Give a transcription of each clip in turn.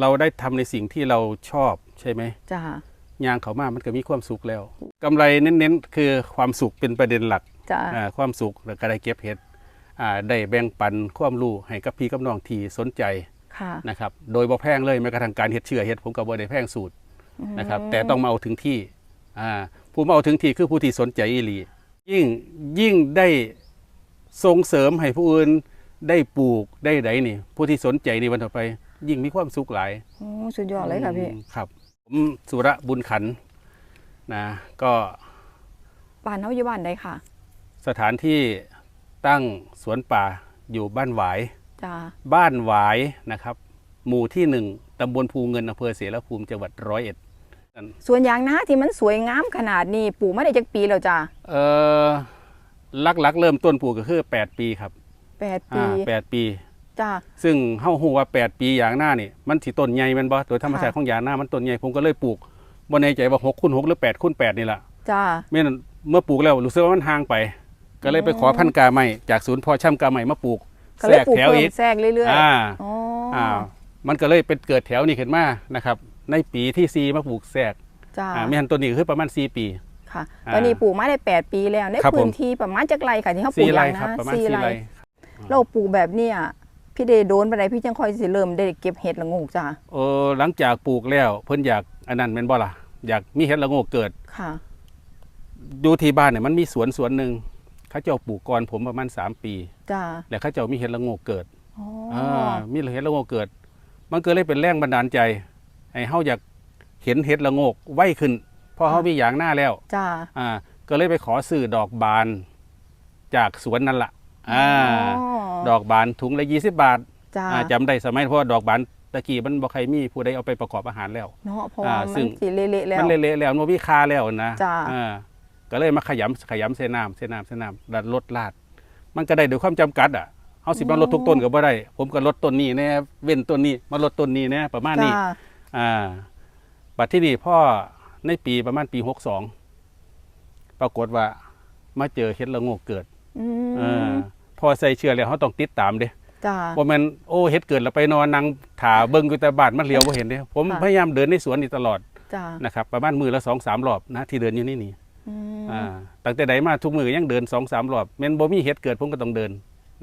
เราได้ทำในสิ่งที่เราชอบใช่ไหมจ้ายางเขามามันก็มีความสุขแล้วกำไรเน้นๆ คือความสุขเป็นประเด็นหลักจ้าอ่าความสุขแล้วก็ได้เก็บเห็ดอ่าได้แบ่งปันความรู้ให้กับพี่กับน้องที่สนใจค่ะนะครับโดยบ่แพงเลยแม้กระทั่งการเฮ็ดเชื่อเฮ็ดผมก็บ่ได้แพงสูตรนะครับแต่ต้องมาเอาถึงที่อ่าผู้มาเอาถึงที่คือผู้ที่สนใจอีหลียิ่งยิ่งได้ส่งเสริมให้ผู้อื่น ได้ปลูกได้ไดนี่ผู้ที่สนใจในวันต่อไป ยิ่งมีความสุขหลายโอ้สุดยอดเลยค่ะพี่อืมครับ ผมสุระบุญขันธ์นะก็บ้านเฮาอยู่บ้านใดค่ะ สถานที่ตั้งสวนป่าอยู่บ้านหวายจ้าบ้านหวายนะครับ หมู่ที่หนึ่งตำบลภูเงินอำเภอเสรภูมิจังหวัดร้อยเอ็ดสวนยางนาที่มันสวยงามขนาดนี้ปลูกมาได้จักปีแล้วจ้าเออลักลักๆเริ่มต้นปลูกก็คือ 8 ปีครับ แปดปีอ่าแปดปี จ้าซึ่งเฮาฮู้ว่า 8 ปีอย่างหน้านี่มันสิต้นใหญ่แมันบ่โดยธรรมชาติค่ะของยางหน้ามันต้นใหญ่ผมก็เลยปลูกบ่แน่ใจว่า6คูณ6หรือ8คูณ8นี่ล่ะจ้าแม่นเมื่อปลูกแล้วรู้สึกว่ามันห่างไป ก็เลยไปขอพันธุ์กาใหม่จากศูนย์เพอช่ำกาใหม่มาปลูกก็เลยปลูกแทรกแถวเพิ่อีมกแทรกเรื่อยอ่า ๆอ๋อออ่ามันก็เลยเป็นเกิดแถวนี้ขึ้นมานะครับ ในปีที่ซีมาปลูกแทรกจ้าอ่าไม่ทันตัวนี้ก็คือประมาณ 4 ปี ค่ะอ่าตอนนี้ปลูกมาได้แปดปีแล้วในครับผม พื้นที่ประมาณจักไรค่ะที่เขาปลู4กไร่ยางครับนาประมาณสี่4ไรไร่ เราปลูกแบบเนี้ยพี่เดโดนไปไหนพี่จังค่อยสิเริ่มได้เก็บเห็ดละโงูจ้าเออหลังจากปลูกแล้ว เพิ่นอยากอันนั้นแม่นบ่ล่ะอยากมีเห็ดละโงกเกิดค่ะดูที่บ้านเนี่ยมันมีสวนสวนหนึ่งเขาเจ้าปลูกก่อนผมประมาณ3ปีจ้าแล้วเขาเจ้ามีเห็ดละโงกเกิดอ๋ออ่ามีเห็ดละโงกเกิด มันก็เลยเป็นแรงบันดาลใจให้เฮาอยากเห็นเห็ดละโงกไวขึ้นเพราะเฮามีอย่างหน้าแล้วจ้าอ่า ก็เลยไปขอซื้อดอกบาน จากสวนนั่นละ อ่าดอกบานถุงละยี่สิบบาทจ้าอ่าจำได้สมัยเพราะว่าดอกบานตะกี้มันบ่ใครมีผู้ใดเอาไปประกอบอาหารแล้วเนาะเพราะอ่าว่าซึ่มันงสีเละๆแล้วมันเละๆแล้วมันมีค่าแล้วนะจ้าอ่าก็เลยมาขยำขยำเส้นน้ำเส้นน้ำเส้นน้ำดัดลดลาด มันก็ได้โดยความจำกัดอะเอาสิมาลดทุกต้นก็บ่ได้ ผมก็ลดต้นนี้แน่เว้นต้นนี้มาลดต้นนี้แน่ประมาณนี้จ้าอ่าบัดที่นี่พ่อในปีประมาณปีหกสองปรากฏว่ามาเจอเห็ดละโงกเกิดอืเอมอ พอใส่เชื่อแล้วเขาต้องติดตามเด้จ้า ว่ามันโอ้เห็ดเกิดแล้วไปนอนนั่งถ่าเบิ่งอยู่แต่บ้านมันเลี้ยวบ่เห็นเด้ผมค่ะ พยายามเดินในสวนนี่ตลอดจ้านะครับประมาณมือละสองสามรอบนะที่เดินอยู่นี่นี่อืมอ่าตั้งแต่ใดมาทุกมือยังเดินสองสามรอบแม่นบ่มีเห็ดเกิดผมก็ต้องเดิน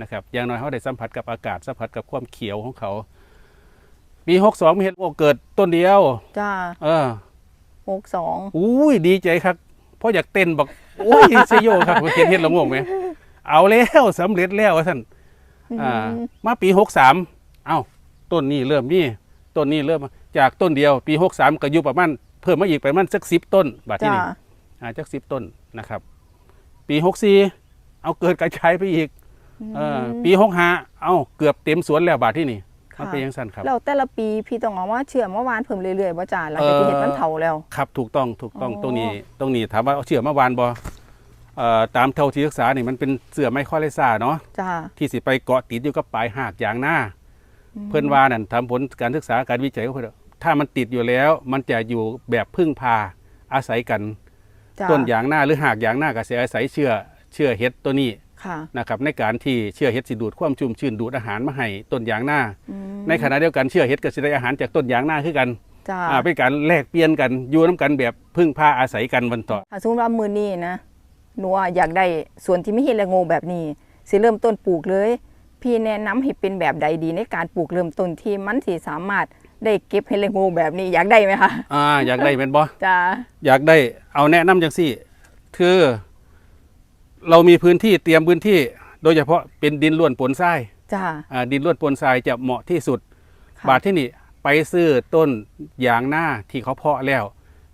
นะครับอย่างน้อยเขาได้สัมผัสกับอากาศสัมผัสกับความเขียวของเขา ปีหกสองมีเห็ดโงกเกิดต้นเดียว จ้าเออ หกสอง อุ้ยดีใจครับเพราะอยากเต้นบอกโอ้ยเซโยครับเห็นเห็ดละโงกไหม เอาแล้วสำเร็จแล้วท่าซั่นอ่ามาปีหกสามเอ้าต้นนี้เริ่มมีต้นนี้เริ่มมาจากต้นเดียวปีหกสามก็อยู่ประมาณเพิ่มมาอีกประมาณสักสิบต้นบาทที่จ้านี่อ่าจักสิบต้นนะครับ ปีหกสี่เอาเกิดกระจายไปอีกเออปีหกห้าเอาเกือบเต็มสวนแล้วบาทที่นี่มันเป็นอยังสั้นครับแล้วแต่ละปีพี่ต้องเอาว่าเชื่อมเมื่อวานเพิ่มเรื่อยๆว่าจ้าหลังจากเอ่อที่เห็ดมันเถาแล้ว ครับถูกต้องถูกต้องอ๋อตรงนี้ตรงนี้ถามว่าเอาเชื่อเมื่อวานบอ เอ่อตามเท่าที่ศึกษานี่มันเป็นเสือไมโครไลซ่าเนาะจ้า ที่สิไปเกาะติดอยู่กับปลายหากอย่างหน้า เพื่อนว่านั่นทำผลการศึกษาการวิจัยก็เพื่อนถ้ามันติดอยู่แล้ว มันจะอยู่แบบพึ่งพาอาศัยกัน จ้าต้นยางหน้าหรือหากยางหน้าก็จะอาศัยเชื่อเชื่อเห็ดตัวนี้ค่ะนะครับในการที่เชื่อเห็ดสิดูดความชุ่มชื้นดูดอาหารมาให้ต้นยางหน้า อืมในขณะเดียวกันเชื่อเห็ดก็จะได้อาหารจากต้นยางหน้าคือกันจ้าอ่าเป็นการแลกเปลี่ยนกันอยู่น้ากันแบบพึ่งพาอาศัยกันวันต่อ ถ้าสมมติว่ามือนี้นะ หนูอะอยากได้สวนที่ไม่เห็ดละโงแบบนี้สิเริ่มต้นปลูกเลย พี่แนะนำให้เป็นแบบใดดีในการปลูกเริ่มต้นที่มันสิสามารถได้เก็บเห็ดละโงแบบนี้อยากได้ไหมคะอ่าอยากได้เป็นบ่จ้าอยากได้เอาแนะนำจังสี่ คือ เรามีพื้นที่เตรียมพื้นที่ โดยเฉพาะเป็นดินล้วนปนทรายจ้าอ่าดินล้วนปนทรายจะเหมาะที่สุดค่ะบาทที่นี่ไปซื้อต้นยางหน้าที่เขาเพาะแล้ว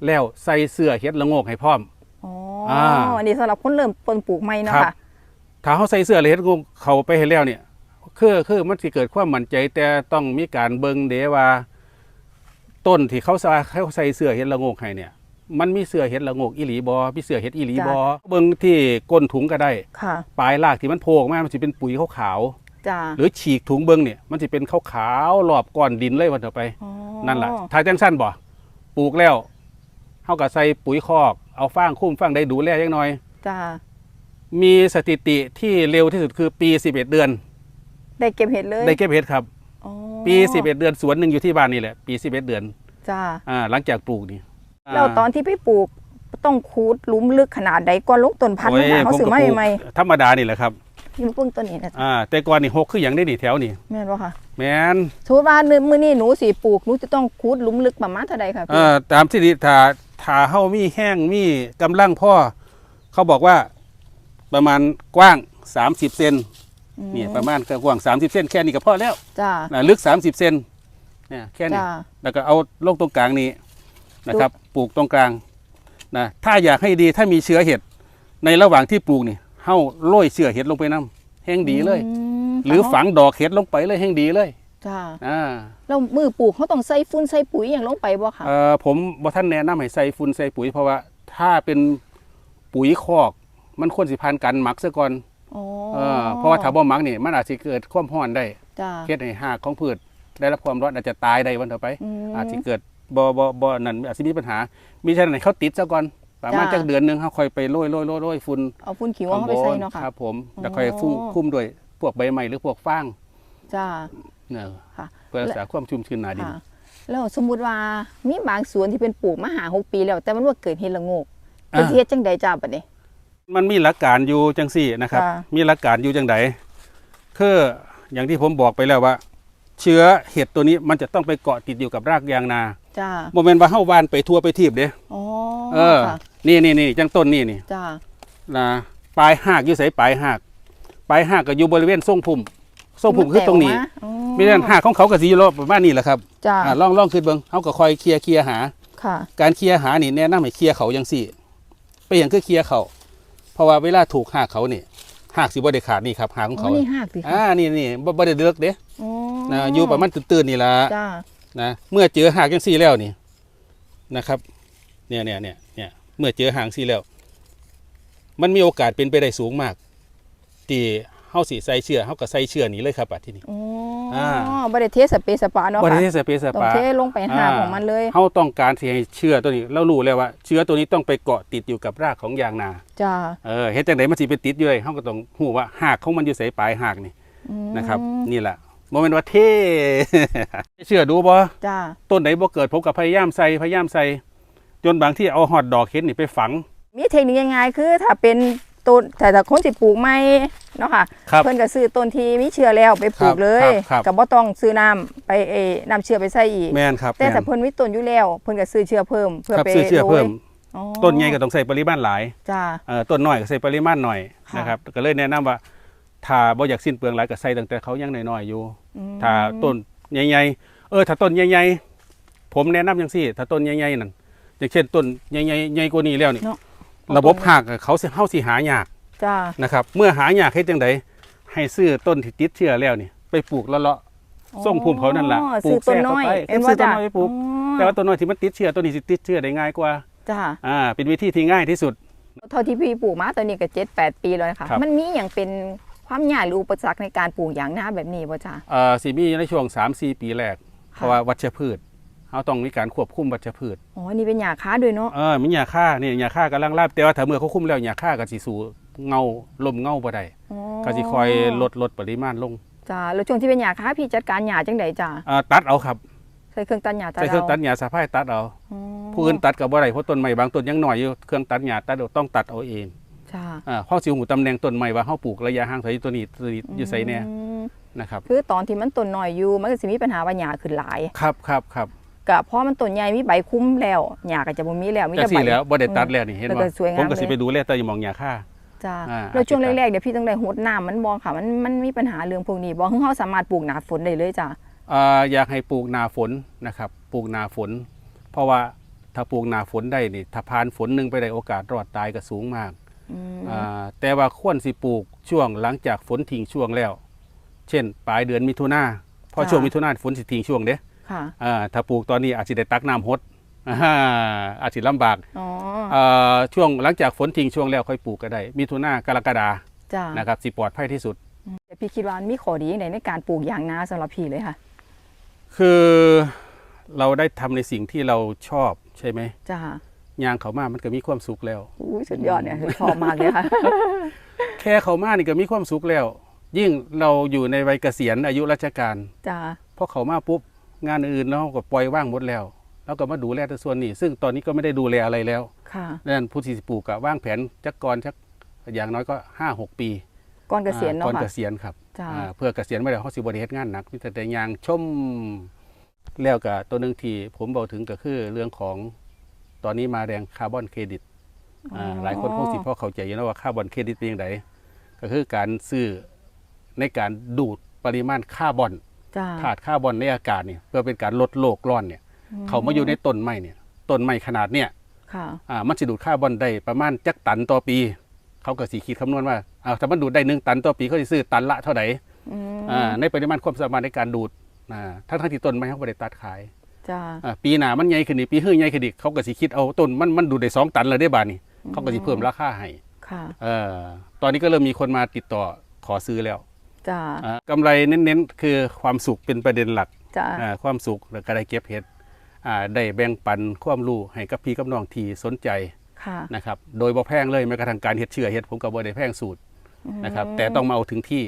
แล้วใส่เสื้อเฮ็ดละโงกให้พร้อม อ๋ออ่าอันนี้สำหรับคนเริ่มต้นปลูกใหม่เนาะครับค่ะถ้าเขาใส่เสื้อเฮ็ดละโงกเขาไปให้แล้วเนี่ยคือคือมันสิเกิดความมั่นใจแต่ต้องมีการเบิ่งเดะว่า ต้นที่เขาใส่เขาใส่เสื้อเฮ็ดละโงกให้เนี่ยมันมีเสื้อเฮ็ดละโงกอีหลีบอมีเสื้อเฮ็ดอีหลีบอเบิ่งที่ก้นถุงก็ได้ค่ะปลายรากที่มันโผล่ออกมามันสิเป็นปุ๋ยขาวจ้าๆหรือฉีกถุงเบิ่งเนี่ยมันสิเป็นขาวๆรอบก้อนดินเลยวันต่อไปอ๋อนั่นแหละถ้าจังสั้นบ่ปลูกแล้วเฮาก็ใส่ปุ๋ยคอก เอาฟางคุ้มฟางได้ดูแลจังหน่อย จ้ามีสถิติที่เร็วที่สุดคือปี 11 เดือน ได้เก็บเห็ดเลยได้เก็บเห็ดครับ อ๋อปี 11 เดือนสวนหนึ่งอยู่ที่บ้านนี่แหละ ปี 11 เดือนจ้าอ่าหลังจากปลูกนี่าแล้วตอนที่ไปปลูกต้องคูดหลุมลึกขนาดใดก่อนลงต้นพันธุ์โอ้ยนะคะเขาผมซื้อก็มาปลูกใหม่ธรรมดานี่แหละครับๆนี่มาเพิ่งต้นนี้นะจ๊ะอ่าแต่ก่อนนี่หกคืออย่างได้นี่แถวนี่แม่นบ่ค่ะแม่นสมมติว่ามื้อนี้หนูสิปลูกหนูจะต้องคูดหลุมลึกประมาณเท่าใดค่ะเอ่พี่อตามที่ดีถ้า ถ้าเฮามีแห้งมีกำลังพ่อ เขาบอกว่าประมาณกว้าง 30 เซนนี่ประมาณกว้าง 30 เซนแค่นี้ก็พอแล้วจ้า นะลึก 30 เซนเนี่ยแค่นี้จ้าแล้วก็เอาลงตรงกลางนี้นะครับ ปลูกตรงกลางนะถ้าอยากให้ดีถ้ามีเชื้อเห็ดในระหว่างที่ปลูกนี่เฮาโรยเชื้อเห็ดลงไปน้ำแห้งดีเลยมหรือฝังดอกเห็ดลงไปเลยแห้งดีเลย จ้าอ่าแล้วมือปลูกเขาต้องใส่ฝุ่นใส่ปุ๋ยอย่างลงไปบ่ค่ะเอ่อผมบ่ท่านแนะนำให้ใส่ฝุ่นใส่ปุ๋ยเพราะว่าถ้าเป็นปุ๋ยคอก มันควรสิผ่านการหมักซะก่อนอ๋อเออเพราะว่าถ้าบ่หมักนี่มันอาจจะเกิดความร้อนได้จ้าเฮ็ดให้หากของพืชได้รับความร้อนอาจจะตายได้วันต่อไปอืมอาจจะเกิดบ่บ่บ่นั่นอาจจะมีปัญหา มีฉะนั้นเขาติดซะก่อนประมาณจ้าจักเดือนหนึงเฮาค่อยไปโรยโรยโรยโรยฝุ่นเอาฝุ่นขี้ว่าเขาไปใส่เนาะค่ะครับผมอ๋อแล้วค่อยฟุ้งคุมด้วยพวกใบไม้หรือพวกฟางจ้าเนี่ย ค่ะเพื่อรักษาความชุ่มชื้นหนาดินค่ะแล้วสมมุติว่ามีบางสวนที่เป็นปลูกมาหาหกปีแล้ว แต่มันว่าเกิดเห็ดละโงกเป็นอ่าเฮ็ดจังใดจ้าบัดนี้มันมีหลักการอยู่จังสี่นะครับค่ะมีหลักการอยู่จังไดคืออย่างที่ผมบอกไปแล้วว่า เชื้อเห็ดตัวนี้มันจะต้องไปเกาะติดอยู่กับรากยางนาจ้าโมเมนต์ว่าเฮ้าวานไปทั่วไปทีบเด้อ๋อเออค่ะนี่นี่นี่จังต้นนี่นี่จ้านะปลายหากอยู่ใส่ปลายหาก ปลายหากก็อยู่บริเวณทรงพุ่ม ทรงพุ่มคือตรงนี้มัแกกมาอ๋อมีแต่หากของเขาก็สิอยู่รอบประมาณนี้แหละครับจ้าอ่าลองลองขึ้นเบิ่งเขาก็คอยเคลียร์เคลียร์หาค่ะการเคลียร์หานี่แนะนำให้เคลียร์เขาจังสี่ไปอย่างคือเคลียร์เขาเพราะว่าเวลาถูกหากเขานี่หากสิบ่ได้ขาดนี่ครับหากของอ๋อเขานี่หากสิอ่าค่ะนี่นี่บ่บ่ได้เลือกเด้อ๋อนะอยู่ประมาณตื่นๆนี่ละจ้านะเมื่อเจอหากจังซี่แล้วนี่นะครับ เนี่ยเนี่ยเนี่ยเนี่ยเมื่อเจอหางซี่แล้ว มันมีโอกาสเป็นไปได้สูงมากที่ เฮาสิใส่เชื่อเฮาก็ใส่เชื่อนี้เลยครับบัดที่นี่ อ๋ออ่าบ่ได้เทสเปรย์สปาเนาะบ่ได้ค่ะสเปซสต้องปาเทลงไปหากของมันเลยเฮาต้องการที่ให้เชื้อตัวนี้เรารู้แล้วว่า เชื้อตัวนี้ต้องไปเกาะติดอยู่กับรากของยางนา จ้าเออเฮ็ดจังไดมันสิไปติดอยู่เลยเฮาก็ต้องฮู้ว่าหากของมันอยู่ไสปลายหากนี่อืมนะ ครับ นี่แหละบ่แม่นว่าเท่ เชื่อดูบ่จ้า ต้นไหนบ่เกิดผมก็พยายามใส่พยายามใส่จนบางที่เอาฮอดดอกเห็ดนี่ไปฝัง มีเทคนิคง่ายๆคือถ้าเป็น ต้นแต่ถ้าคนสิปลูกใหม่เนาะค่ะครับ เพิ่นก็ซื้อต้นที่มีเชื้อแล้วไปปลูกเลยครับครับก็บ่ต้องซื้อน้ำไปเออนำเชื้อไปใส่อีก แม่นครับแต่แม่นถ้าเพิ่นมีต้นอยู่แล้ว เพิ่นก็ซื้อเชื้อเพิ่มเพื่อครับไปซื้อเชื่อเพิ่มโรยอ๋อต้นใหญ่ก็ต้องใส่ปริมาณหลายจ้า เอ่อต้นน้อยก็ใส่ปริมาณหน่อยค่ะ นะครับก็เลยแนะนำว่าถ้าบ่อยากสิ้นเปลืองหลายก็ใส่ตั้งแต่เขายังน้อยๆอยู่ อืมถ้าต้นใหญ่ๆ เออถ้าต้นใหญ่ๆ ผมแนะนำจังซี่ ถ้าต้นใหญ่ๆนั่นอย่างเช่นต้นใหญ่ๆใหญ่กว่านี้แล้วนี่เนาะ ระบบหากเขาสิเฮาสิหายากจ้านะครับ เมื่อหายากเฮ็ดจังไดให้ซื้อต้นที่ติดเชื้อแล้วนี่ไปปลูกเลาะๆส่งภูมิเขานั่นล่ะอ๋อปลูซื้อกต้นแทรกน้อยเข้าไปเอ็นซื้ว่าอต้นจ้าน้อยไปปลูก แต่ว่าต้นน้อยที่มันติดเชื้อตัวนี้สิติดเชื้อได้ง่ายกว่าจ้าอ่า เป็นวิธีที่ง่ายที่สุด เท่าที่พี่ปลูกมาตอนนี้ก็7 8ปีแล้วนะคะครับมันมีอย่างเป็นความยากหรืออุปสรรคในการปลูกอย่างนาแบบนี้บ่จ้าเอ่อสิมีในช่วง3-4ปีแรกเพค่ะราะว่าวัชพืช เขาต้องมีการควบคุมวัชพืชอ๋อนี่เป็นหญ้าค้าด้วยเนาะเออมีหญ้าค่านี่หญ้าค่ากำลังราบแต่ว่าถ้าเมื่อเขาคุมแล้วหญ้าค่าก็สิสู่เงาลมเงาบ่ได้อ๋อก็สิคอยลดลดปริมาณลงจ้าแล้วช่วงที่เป็นหญ้าค้าพี่จัดการหญ้าจังไดจ้าอ่าตัดเอาครับใช้เครื่องตัดหญ้าตัดใช้เครื่องตัดาหญ้าสะพายตัดเอาอ๋อผู้อื่นตัดก็บ่ได้เพราะต้นไม้บางต้นยังน้อยอยู่เครื่องตัดหญ้าตัดเอาต้องตัดเอาเองจ้าอ่าเฮาสิหูตำแหน่งต้นไม้ว่าเฮาปลูกระยะห่างไสตัวนี้ตัวนี้อยู่ไสแน่อืมนะครับคือตอนที่มันต้นน้อยอยู่มันก็สิมีปัญหาว่าหญ้าขึ้นหลายครับครับครับ ก็เพราะมันต้นใหญ่มีใบคุ้มแล้วหญ้าก็จะบ่มีแล้วมีจัแต่งใบสี่แล้วบ่ได้ตัดแล้วนี่เห็นแล้วบ่ก็สวยงามผมก็สิเลยไปดูแลแต่อย่ามองหญ้าค่าจ้าอ่าแล้วช่วงอาจจะแรกๆเดี๋ยวพี่ต้องได้หดน้ำมันบ่ค่ะมันมันมีปัญหาเรื่องพวกนี้บ่คือเฮาสามารถปลูกหนาฝนได้เลยจ้าอ่าอยากให้ปลูกหนาฝนนะครับปลูกหนาฝน เพราะว่าถ้าปลูกหนาฝนได้นี่ถ้าผ่านฝนหนึ่งไปได้โอกาสรอดตายก็สูงมากอืมอ่าแต่ว่าควรสิปลูกช่วงหลังจากฝนทิ้งช่วงแล้ว เช่น ปลายเดือนมิถุนาเพราะช่วงมิถุนาฝนสิทิ้งช่วงเด้ ค่ะอ่าถ้าปลูกตอนนี้อาจจะได้ตักน้ำหดอ่าอาจจะลำบากอ๋ออ่าช่วงหลังจากฝนทิ้งช่วงแล้วค่อยปลูกก็ได้มิถุนากรกฎาจ้านะครับสิปลอดภัยที่สุดแต่พี่คิดว่ามันมีข้อดีอย่างไรในการปลูกยางนาสำหรับพี่เลยค่ะ คือเราได้ทำในสิ่งที่เราชอบใช่ไหมจ้ายางเขามามันก็มีความสุขแล้วอุ้ยสุดยอดเนี่ยชอบมากเลยค่ะแค่เขามานี่ก็มีความสุขแล้ว ยิ่งเราอยู่ในวัยเกษียณอายุราชการจ้าพอเขามาปุ๊บ งานอื่นเราก็ปล่อยว่างหมดแล้วแล้วก็มาดูแลแต่ส่วนนี้ ซึ่งตอนนี้ก็ไม่ได้ดูแลอะไรแล้วค่ะดังนั้นผู้ที่สิปลูกก็ว่างแผนจักก่อนจักอย่างน้อยก็ห้าหกปีก่อนเกษียณอ่เนาะก่อนค่ะเกษียณครับจ้าอ่าเพื่อเกษียณไม่ได้เขาสิบริเฮ็ดงานหนักมีแต่แต่ยางชมแล้วก็ตัวหนึ่งที่ผมบอกถึงก็คือเรื่องของตอนนี้มาแรงคาร์บอนเครดิตอ่าหลายคนคงสิพอเข้าใจอยู่นะว่าคาร์บอนเครดิตเป็นยังไงก็คือการซื้อในการดูดปริมาณคาร์บอนจ้า ธาตุคาร์บอนในอากาศเนี่ยเพื่อเป็นการลดโลกร้อนเนี่ย เขามาอยู่ในต้นไม้เนี่ยต้นไม้ขนาดเนี่ยค่ะอ่ามันจะดูดคาร์บอนได้ประมาณจักตันต่อปี เขาก็สีคิดคำนวณว่าอ่าถ้ามันดูดได้หนึ่งตันต่อปีเขาจะซื้อตันละเท่าไหร่อืมอ่าในปริมาณความสามารถในการดูดอ่าทั้งทั้งที่ต้นไม้เขาไม่ได้ตัดขายจ้าอ่าปีหน้ามันใหญ่ขึ้นอีกปีหื้อใหญ่ขึ้นอีกเขาก็สิคิดเอาต้นมันมันดูดได้สองตันเลยได้บาทนี่เขาก็สิเพิ่มราคาให้ค่ะเอ่อตอนนี้ก็เริ่มมีคนมาติดต่อขอซื้อแล้ว จ้าอ่ากำไรเน้นๆ คือความสุขเป็นประเด็นหลักจ้าอ่าความสุขแล้วก็ได้เก็บเห็ดอ่าได้แบ่งปันความรู้ให้กับพี่กับน้องที่สนใจค่ะนะครับโดยบ่แพงเลยแม้กระทั่งการเฮ็ดเชื่อเฮ็ดผมก็บ่ได้แพงสูตรนะครับแต่ต้องมาเอาถึงที่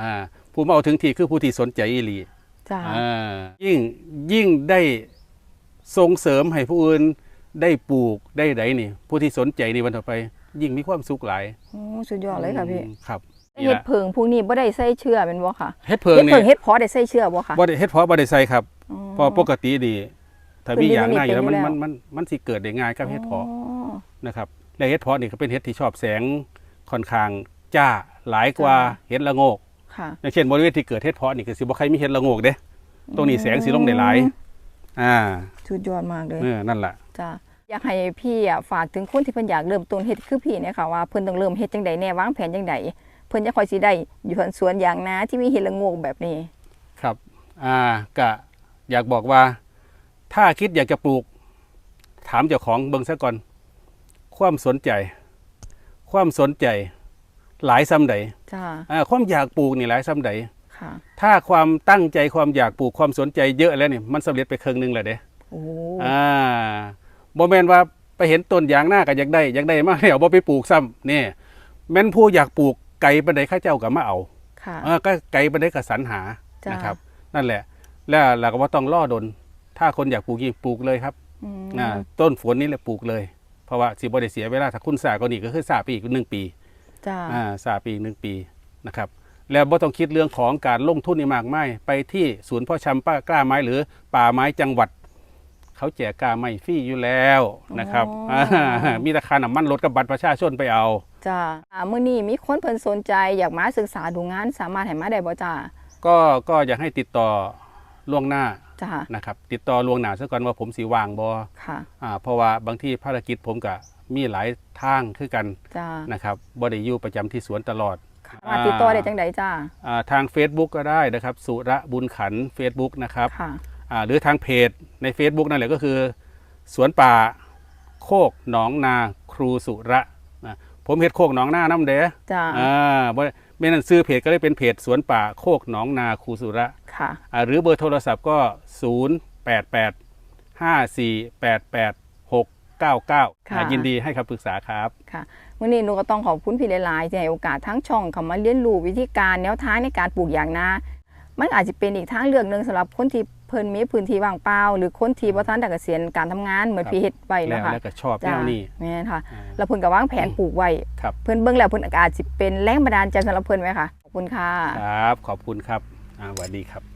อ่าผู้มาเอาถึงที่คือผู้ที่สนใจอีหลี จ้าอ่ายิ่งยิ่งได้ส่งเสริมให้ผู้อื่นได้ปลูกได้ไดนี่ ผู้ที่สนใจในวันต่อไป ยิ่งมีความสุขหลายโอ้สุดยอดเลยค่ะพี่ อืมครับนี่ เห็ดละเพิงพวกนี้บ่ได้ใส่เชื่อเป็นบ่ค่ะเฮ็ดเพิงเห็ดนี่เพิงเห็ดเพอได้ใส่เชื่อบ่ค่ะบ่ได้เฮ็ดเพราะบ่ได้ใส่ครับอ๋อเพอปกติดี ถ้ามีอย่างหน้าอยู่แล้วมันเป็นอยู่มันแล้วมันมันสิเกิดได้ง่ายกับเฮ็ดเพาะอ๋อนะครับและเฮ็ดเพาะนี่ก็เป็นเฮ็ดที่ชอบแสงค่อนข้างจ้าหลายกว่าจ้าเฮ็ดละโงกค่ะอย่างเช่นบริเวณที่เกิดเฮ็ดเพาะนี่ก็สิบ่ใครมีเฮ็ดละโงกเด้ตรงนี้แสงสิลงได้หลายอ่าสุดยอดมากเลยเออนั่นล่ะจ้าอยากให้พี่อะฝากถึงคนที่เพิ่นอยากเริ่มต้นเฮ็ดคือพี่เนี่ยค่ะว่าเพิ่นต้องเริ่มเฮ็ดจังใดแน่วางแผนจังใดเพิ่นจะค่อยสิได้อยู่สวนอย่างนาที่มีเห็ดละโงกแบบนี้ ครับอ่าก็อยากบอกว่า ถ้าคิดอยากจะปลูก ถามเจ้าของเบิ่งซะก่อน ความสนใจ ความสนใจ หลายซ้ำใดจ้าอ่าความอยากปลูกนี่หลายซ้ำใดค่ะถ้าความตั้งใจความอยากปลูกความสนใจเยอะแล้วนี่มันสำเร็จไปครึ่งหนึงแล้วเด้โอ้อ่าบ่แม่นว่าไปเห็นต้นยางหน้าก็อยากได้อยากได้มาแล้วบ่ไปปลูกซ้ำนี่แม่นผู้อยากปลูก ไก่ปานใดข้าเจ้าก็มาเอาค่ะ เออก็ไก่ปานใดก็สรรหาจ้านนะครับ นั่นแหละ แล้วเราก็บ่ต้องล่อดน ถ้าคนอยากปลูกจริงปลูกเลยครับอืมอ่าต้นฝนนี่แหละปลูกเลย เพราะว่าสิบ่ได้เสียเวลาถ้าคุณสาก็นี่ก็คือสาไปอีกหนึ่งปี จ้าอ่าสาปีหนึ่งปีนะครับ แล้วบ่ต้องคิดเรื่องของการลงทุนนี่มากมายไปที่ศูนย์เพ่อชำป้ากล้าไม้หรือป่าไม้จังหวัด เขาแจกกล้าไม้ฟรีอยู่แล้วนะครับามีราคาน้ำมันลดกับบัตรประชาชนไปเอา จ้าอ่ามื้อนี้มีคนเพิ่นสนใจอยากมาศึกษาดูงานสามารถให้มาได้บ่จ้าก็ก็อยากให้ติดต่อล่วงหน้าจ้านะครับ ติดต่อล่วงหน้าซะก่อนว่าผมสีว่างบอค่ะอ่าเพราะว่าบางที่ภารกิจผมก็มีหลายทางคือกันจ้านะครับบ่ได้อยู่ประจำที่สวนตลอดมาติดต่อได้จังใดจ้าอ่าทาง Facebook ก็ได้นะครับ สุระบุญขัน Facebook นะครับค่ะอ่าหรือทางเพจใน Facebook นั่นแหละก็คือ สวนป่าโคกหนองนาครูสุระนะ ผมเฮ็ดโคกหนองนาน้ำเด้จ้าอ่าบ่ไม่นั่นซื้อเพจก็เลยเป็นเพจสวนป่าโคกหนองนาครูสุระค่ะอ่าหรือเบอร์โทรศัพท์ก็ 0 8 8 5 4 8 8 6 9 9ค่ะยินดีให้คำปรึกษาครับค่ะวันนี้หนูก็ต้องขอบคุณพี่หลายๆที่ให้โอกาสทั้งช่องเขามาเรียนรู้วิธีการแนวทางในการปลูกอย่างนามันอาจจะเป็นอีกทางเลือกหนึ่งสำหรับคนที่ เพิ่นมีพื้นที่ว่างเปล่าหรือคนที่บ่ทันได้เกษียณการทำงานเหมือนครับพี่เฮ็ดไว้แล้วเนาะค่ะแล้วก็ชอบแนจ้าวนี้แม่นค่ะอ่าแล้วเพิ่นก็วางแผนปลูกไว้ครับเพิ่นเบิ่งแล้วเพิ่นอาจสิเป็นแรงบันดาลใจสำหรับเพิ่นไว้ค่ะขอบคุณค่ะครับขอบคุณครับอ่าสวัสดีครับ